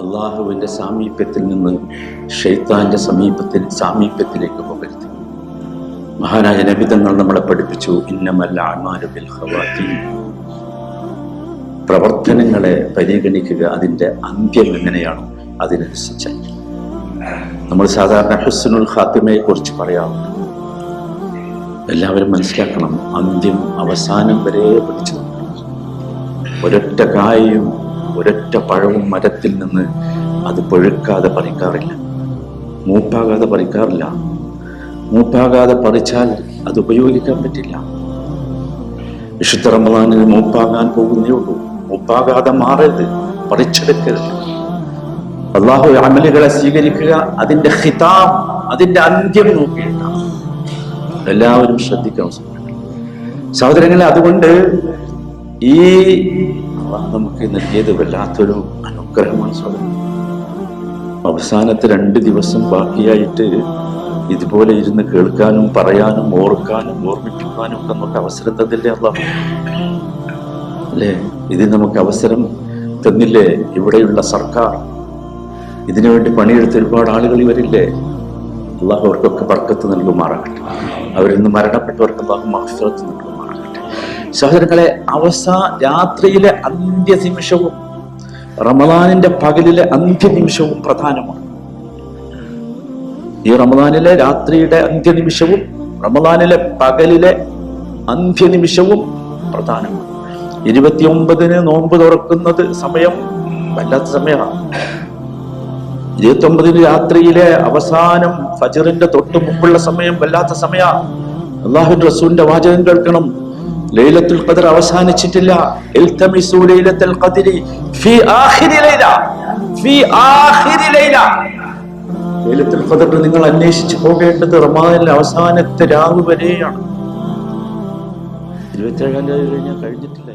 അള്ളാഹുവിന്റെ സാമീപ്യത്തിൽ നിന്ന് ഷെയ്ത്താന്റെ സമീപത്തിൽ സാമീപ്യത്തിലേക്ക് പോകരുത്. മഹാനായ നബിതങ്ങൾ നമ്മളെ പഠിപ്പിച്ചു ഇന്നമല്ല അമാരുബിൽ ഹവാത്തി പ്രവർത്തനങ്ങളെ പരിഗണിക്കുക അതിന്റെ അന്ത്യം എങ്ങനെയാണോ അതിനനുസരിച്ച്. നമ്മൾ സാധാരണ ഹുസ്നുൽ ഖാത്തിമയെ കുറിച്ച് പറയാറുണ്ട്. എല്ലാവരും മനസ്സിലാക്കണം അന്ത്യം അവസാനം വരെ പിടിച്ചു ഒരൊറ്റ കായയും ഒരൊറ്റ പഴവും മരത്തിൽ നിന്ന് അത് പഴുക്കാതെ പറിക്കാറില്ല. മൂപ്പാകാതെ പറിക്കാറില്ല. മൂപ്പാകാതെ പറിച്ചാൽ അത് ഉപയോഗിക്കാൻ പറ്റില്ല. വിശുദ്ധ റമദാനിൽ മൂപ്പാകാൻ പോകുന്നേ ഉള്ളൂ. മൂപ്പാകാതെ മാറരുത്. പറിച്ചെടുക്കരുത്. അള്ളാഹു അമലുകളെ സ്വീകരിക്കുക അതിന്റെ ഹിതാം അതിന്റെ അന്ത്യം നോക്കിയിട്ടാണ് എല്ലാവരും ശ്രദ്ധിക്കണം. സഹോദരങ്ങളെ അതുകൊണ്ട് ഈ അള്ളാഹ് നമുക്ക് നൽകിയത് വല്ലാത്തൊരു അനുഗ്രഹമാണ് സ്വാഗതം അവസാനത്തെ രണ്ട് ദിവസം ബാക്കിയായിട്ട് ഇതുപോലെ ഇരുന്ന് കേൾക്കാനും പറയാനും ഓർക്കാനും ഓർമ്മിപ്പിക്കാനും ഒക്കെ നമുക്ക് അവസരം തന്നില്ലേ അള്ളാഹ് അല്ലേ? ഇത് നമുക്ക് അവസരം തന്നില്ലേ? ഇവിടെയുള്ള സർക്കാർ. ഇതിനു വേണ്ടി പണിയെടുത്ത ഒരുപാട് ആളുകൾ ഇവരില്ലേ? അള്ളാഹു അവർക്കൊക്കെ ബർക്കത്ത് നൽകുമാറാകട്ടെ. അവരിൽ നിന്ന് മരണപ്പെട്ടവർക്ക് അള്ളാഹു മാഫിറത്ത് നൽകുമാറാകട്ടെ സഹോദരങ്ങളെ അവസാ രാത്രിയിലെ അന്ത്യനിമിഷവും റമദാനിന്റെ പകലിലെ അന്ത്യനിമിഷവും പ്രധാനമാണ്. ഈ റമദാനിലെ രാത്രിയുടെ അന്ത്യനിമിഷവും റമദാനിലെ പകലിലെ അന്ത്യനിമിഷവും പ്രധാനമാണ്. ഇരുപത്തിയൊമ്പതിന് നോമ്പ് തുറക്കുന്നത് സമയം വല്ലാത്ത സമയമാണ്. ഇരുപത്തി ഒമ്പതിന് രാത്രിയിലെ അവസാനം ഫജറിന്റെ തൊട്ട് മുമ്പുള്ള സമയം വല്ലാത്ത സമയ അള്ളാഹു റസൂലിന്റെ വാചകം കേൾക്കണം. ലൈലത്തുൽ ഖദർ അവസാനിച്ചിട്ടില്ല. ഇൽതമിസു ലൈലത്തുൽ ഖദരി ഫീ ആഖിരി ലൈല ഫീ ആഖിരി ലൈല. ലൈലത്തുൽ ഖദർ നിങ്ങൾ അന്വേഷിച്ചു പോകേണ്ടത് റമദാനിലെ അവസാനത്തെ രാവ് വരെയാണ്. ഇരുപത്തേഴാം തീയതി കഴിഞ്ഞാൽ കഴിഞ്ഞിട്ടില്ല